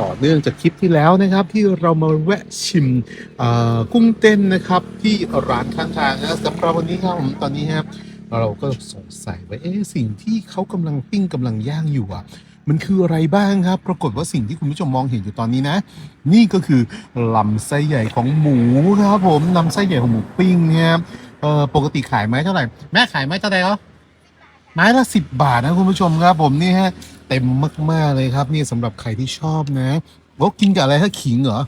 ต่อเนื่องจากคลิปที่แล้วนะครับ ที่เรามาแวะชิมกุ้งเต้นนะครับ ที่ร้านข้างทางนะสำหรับวันนี้ครับผมตอนนี้ครับเราก็สงสัยว่าเอ๊ะสิ่งที่เขากำลังปิ้งกำลังย่างอยู่อะมันคืออะไรบ้างครับ ปรากฏว่าสิ่งที่คุณผู้ชมมองเห็นอยู่ตอนนี้นะ นี่ก็คือลำไส้ใหญ่ของหมูครับผมลำไส้ใหญ่ของหมูปิ้งเนี่ยครับเออปกติขายไม้เท่าไหร่ แม่ขายไม้เท่าไหร่เหรอไม้ละสิบบาทนะคุณผู้ชมครับผมนี่ฮะ เต็มมาก ๆ เลยครับ นี่สำหรับใครที่ชอบนะโอ้กินกับอะไรถ้าขิงเหรอ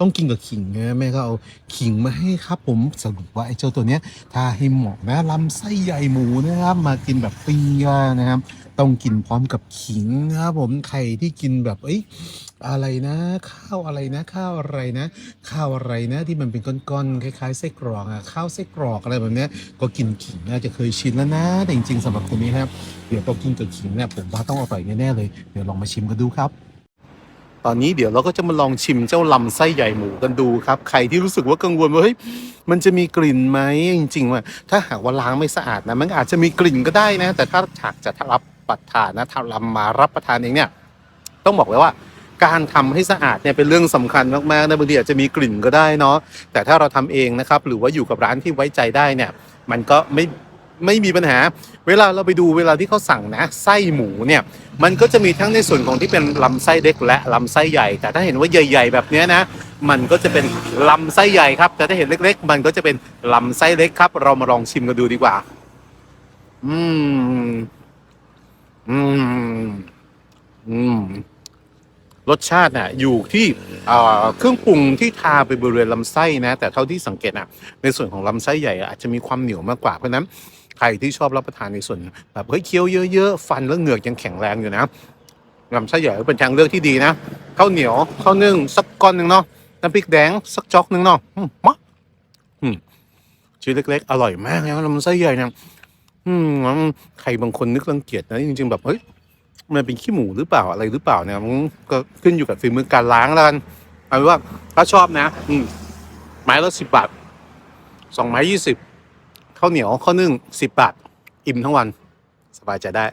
ต้องกินกับขิงนะแม่ก็เอาขิงมาให้ครับ ผมสรุปว่าไอ้เจ้าตัวเนี้ย ถ้าให้เหมาะนะลำไส้ใหญ่หมูนะครับ มากินแบบปิ้งย่างนะครับ ต้องกินพร้อมกับขิงนะครับผมใครที่กินแบบเอ้ยอะไรนะ ข้าวอะไรนะ ข้าวอะไรนะ ข้าวอะไรนะที่มันเป็นก้อนๆคล้ายๆไส้กรอกอะข้าวไส้กรอกอะไรแบบเนี้ยก็กินขิงน่าจะเคยชินแล้วนะ แต่จริงๆสำหรับคนนี้ครับเดี๋ยวพอกินกับขิงเนี่ยผมว่าต้องอร่อยแน่ๆเลย เดี๋ยวลองมาชิมกันดูครับ ตอนนี้เดี๋ยวเราก็จะมาลองชิมเจ้าลำไส้ใหญ่หมูกันดูครับ ใครที่รู้สึกว่ากังวลว่าเฮ้ยมันจะมีกลิ่นไหมจริงๆว่าถ้าหากว่าล้างไม่สะอาดนะมันอาจจะมีกลิ่นก็ได้นะ แต่ถ้าหากจะรับประทานนะถ้าลำมารับประทานเองเนี่ยต้องบอกเลยว่าการทำให้สะอาดเนี่ยเป็นเรื่องสำคัญมากๆนะบางทีอาจจะมีกลิ่นก็ได้เนาะแต่ถ้าเราทำเองนะครับหรือว่าอยู่กับร้านที่ไว้ใจได้เนี่ยมันก็ไม่ ไม่มีปัญหา เวลาเราไปดูเวลาที่เขาสั่งนะไส้หมูเนี่ยมันก็จะมีทั้งในส่วนของที่เป็นลำไส้เล็กและลำไส้ใหญ่ แต่ถ้าเห็นว่าใหญ่ ๆ แบบนี้นะมันก็จะเป็นลำไส้ใหญ่ครับ แต่ถ้าเห็นเล็ก ๆ มันก็จะเป็นลำไส้เล็กครับ เรามาลองชิมกันดูดีกว่า อืม อืม อืม รสชาติน่ะ อยู่ที่เครื่องปรุงที่ทาไปบริเวณลำไส้นะ แต่เท่าที่สังเกตอะ ในส่วนของลำไส้ใหญ่อาจจะมีความเหนียวมากกว่าเพราะนั้น ใครที่ชอบรับประทานในส่วนแบบเฮ้ยเคี้ยวเยอะๆฟันแล้วเหงือกยังแข็งแรงอยู่นะลำไส้ใหญ่เป็นทางเลือกที่ดีนะข้าวเหนียวข้าวนึ่งสักก้อนหนึ่งเนาะน้ำพริกแดงสักจอกหนึ่งเนาะอืมมะอืมชิ้นเล็ก ๆ อร่อยมากนะลำไส้ใหญ่เนี่ยอืมใครบางคนนึกรังเกียจนะจริงๆแบบเฮ้ยมันเป็นขี้หมูหรือเปล่าอะไรหรือเปล่าเนี่ยมันก็ขึ้นอยู่กับฝีมือการล้างแล้วกันเอาเป็นว่าถ้าชอบนะ อืมไม้ละสิบบาทสองไม้ยี่สิบ ข้าวเหนียวข้าวนึ่งสิบบาท อิ่มทั้งวัน สบายใจได้